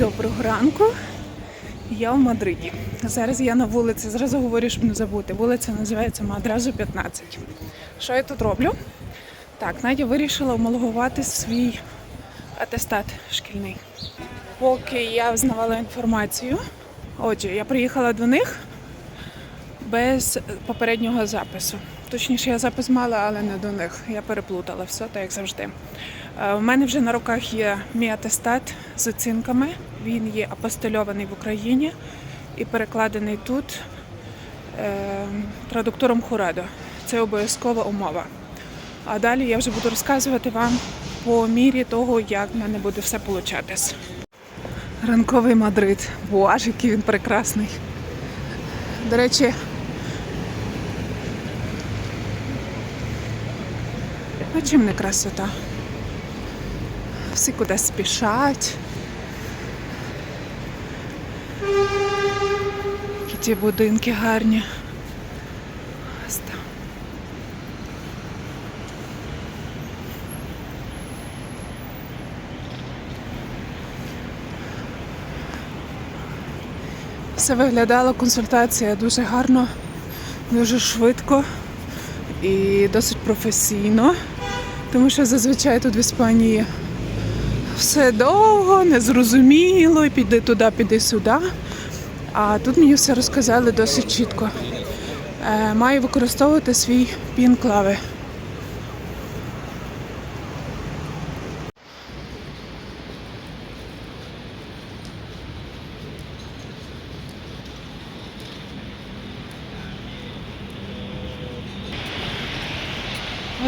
Доброго ранку. Я в Мадриді. Зараз я на вулиці, зразу говорю, щоб не забути. Вулиця називається Мадразу 15. Що я тут роблю? Так, Надя вирішила омологувати свій атестат шкільний. Поки я взнавала інформацію. Отже, я приїхала до них без попереднього запису. Точніше, я запис мала, але не до них. Я переплутала все, так як завжди. Е, У мене вже на руках є мій атестат з оцінками. Він є апостильований в Україні і перекладений тут е, традуктором Хурадо. Це обов'язкова умова. А далі я вже буду розказувати вам по мірі того, як в мене буде все получатись. Ранковий Мадрид. Боже, який він прекрасний. До речі, ну чим не красота? Всі кудись спішать. Ті будинки гарні. Все виглядала консультація дуже гарно, дуже швидко і досить професійно, тому що зазвичай тут в Іспанії все довго, незрозуміло, і піди туди, піди сюди. А тут мені все розказали досить чітко. Е, Маю використовувати свій пін клави.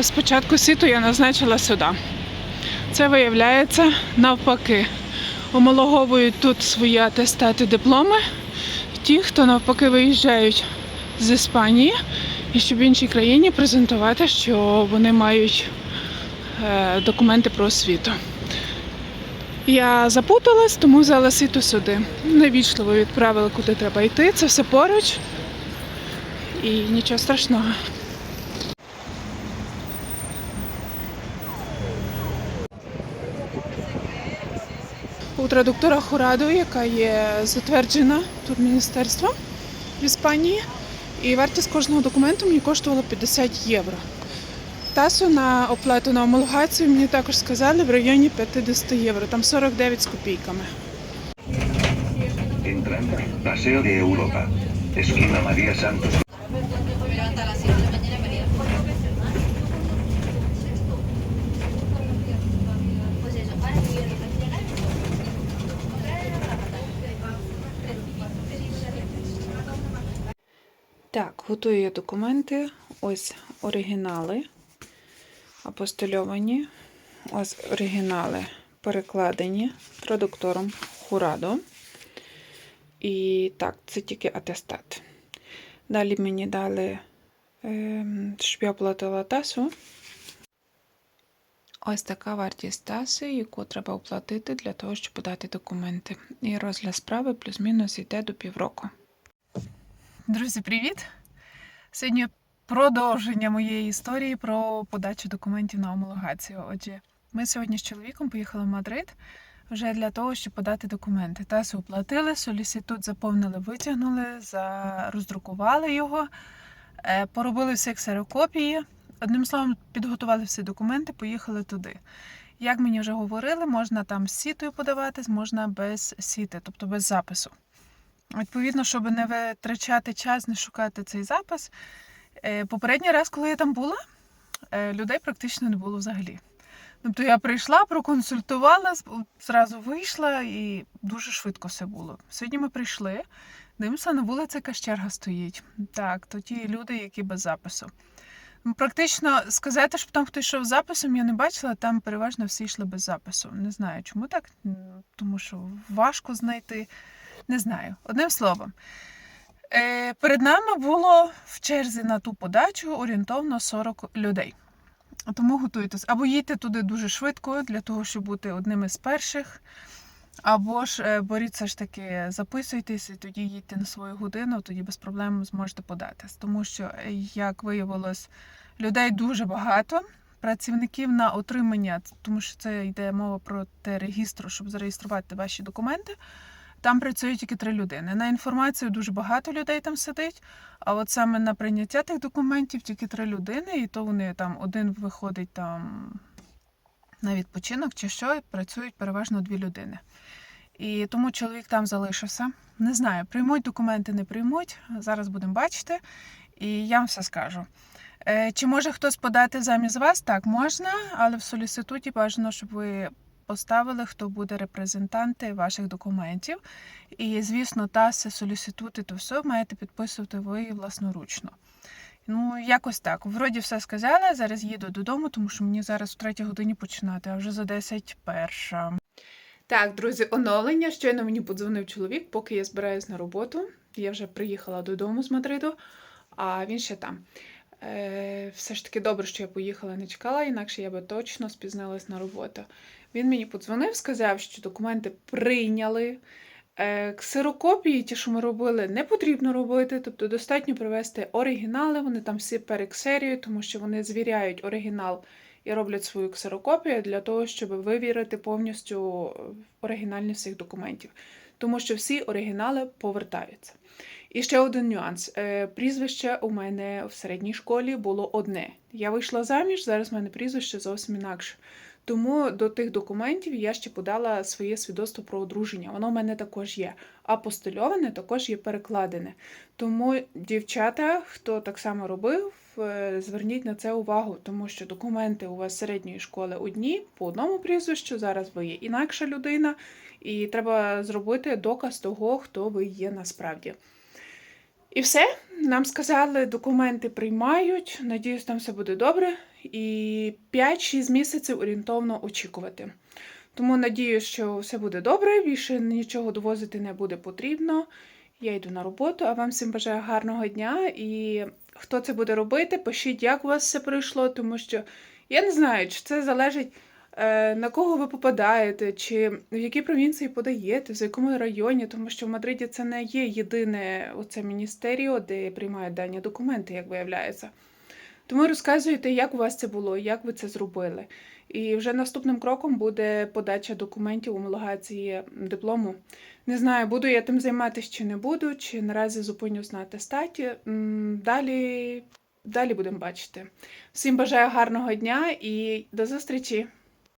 Спочатку сіту я назначила сюди. Це виявляється навпаки. Омологовують тут свої атестати дипломи. Ті, хто навпаки виїжджають з Іспанії, і щоб в іншій країні презентувати, що вони мають е, документи про освіту. Я запуталась, тому взяла сіту сюди. Невічливо відправили, куди треба йти. Це все поруч. І нічого страшного. У традуктора Хурадо, яка є затверджена тут міністерством в Іспанії. І вартість кожного документу мені коштувала 50 євро. Тасу на оплату на омологацію мені також сказали в районі 50 євро, там 49 з копійками. Entrando, Paseo de Europa. Esquina. Так, готую я документи. Ось оригінали апостильовані. Ось оригінали перекладені традуктором Хурадо. І так, це тільки атестат. Далі мені дали, ем, щоб я оплатила тасу. Ось така вартість таси, яку треба оплатити для того, щоб подати документи. І розгляд справи плюс-мінус йде до півроку. Друзі, привіт! Сьогодні продовження моєї історії про подачу документів на омологацію. Отже, ми сьогодні з чоловіком поїхали в Мадрид вже для того, щоб подати документи. Тасу оплатили, солісітут заповнили, витягнули, роздрукували його, е, поробили всі ксерокопії. Одним словом, підготували всі документи, поїхали туди. Як мені вже говорили, можна там з сітою подаватись, можна без сіти, тобто без запису. Відповідно, щоб не витрачати час, не шукати цей запис. е, Попередній раз, коли я там була, е, людей практично не було взагалі. Тобто я прийшла, проконсультувалась, зразу вийшла і дуже швидко все було. Сьогодні ми прийшли, дивимося, на вулиці якась черга стоїть. Так, то ті люди, які без запису. Ну, Практично сказати, щоб там хтось йшов записом, я не бачила, там переважно всі йшли без запису. Не знаю, чому так, тому що важко знайти. Не знаю. Одним словом, е, перед нами було в черзі на ту подачу орієнтовно 40 людей. Тому готуйтесь. Або їдьте туди дуже швидко для того, щоб бути одним із перших. Або ж е, боріться ж таки, записуйтесь і тоді їдьте на свою годину, тоді без проблем зможете податись. Тому що, е, як виявилось, людей дуже багато. працівників на отримання, тому що це йде мова про те регістру, щоб зареєструвати ваші документи. Там працюють тільки три людини. На інформацію дуже багато людей там сидить. А от саме на прийняття тих документів тільки три людини, і то вони там один виходить там на відпочинок чи що, і працюють переважно дві людини. І тому чоловік там залишився. Не знаю, приймуть документи, не приймуть. Зараз будемо бачити, і я вам все скажу. Е, Чи може хтось подати замість вас? Так, можна, але в соліситуті бажано, щоб ви поставили, хто буде репрезентанти ваших документів. І, звісно, таси, соліситути, то все маєте підписувати ви власноручно. Ну, якось так. Вроді все сказала. Зараз їду додому, тому що мені зараз в третій годині починати, а вже за 10 перша. Так, друзі, оновлення. Щойно мені подзвонив чоловік, поки я збираюсь на роботу. Я вже приїхала додому з Мадриду, а він ще там. Е, все ж таки добре, що я поїхала, не чекала, інакше я би точно спізнилась на роботу. Він мені подзвонив, сказав, що документи прийняли. Е, Ксерокопії, ті, що ми робили, не потрібно робити, тобто достатньо привезти оригінали, вони там всі перексерюють, тому що вони звіряють оригінал і роблять свою ксерокопію для того, щоб вивірити повністю оригінальність всіх документів. Тому що всі оригінали повертаються. І ще один нюанс. Е, Прізвище у мене в середній школі було одне. Я вийшла заміж, зараз в мене прізвище зовсім інакше. Тому до тих документів я ще подала своє свідоцтво про одруження. Воно в мене також є. Апостильоване також є перекладене. Тому, дівчата, хто так само робив, е, зверніть на це увагу, тому що документи у вас середньої школи одні по одному прізвищу. Зараз ви є інакша людина, і треба зробити доказ того, хто ви є насправді. І все. Нам сказали, документи приймають. Надіюсь, там все буде добре. І 5-6 місяців орієнтовно очікувати. Тому надіюсь, що все буде добре, більше нічого довозити не буде потрібно. Я йду на роботу, а вам всім бажаю гарного дня. І хто це буде робити, пишіть, як у вас все пройшло, тому що я не знаю, чи це залежить е, на кого ви попадаєте, чи в якій провінції подаєте, в якому районі, тому що в Мадриді це не є єдине оце міністеріо, де приймають дані документи, як виявляється. Тому розказуйте, як у вас це було, як ви це зробили. І вже наступним кроком буде подача документів homологації диплому. Не знаю, буду я тим займатися чи не буду, чи наразі зупинюсь на атестаті. Далі, далі будемо бачити. Всім бажаю гарного дня і до зустрічі!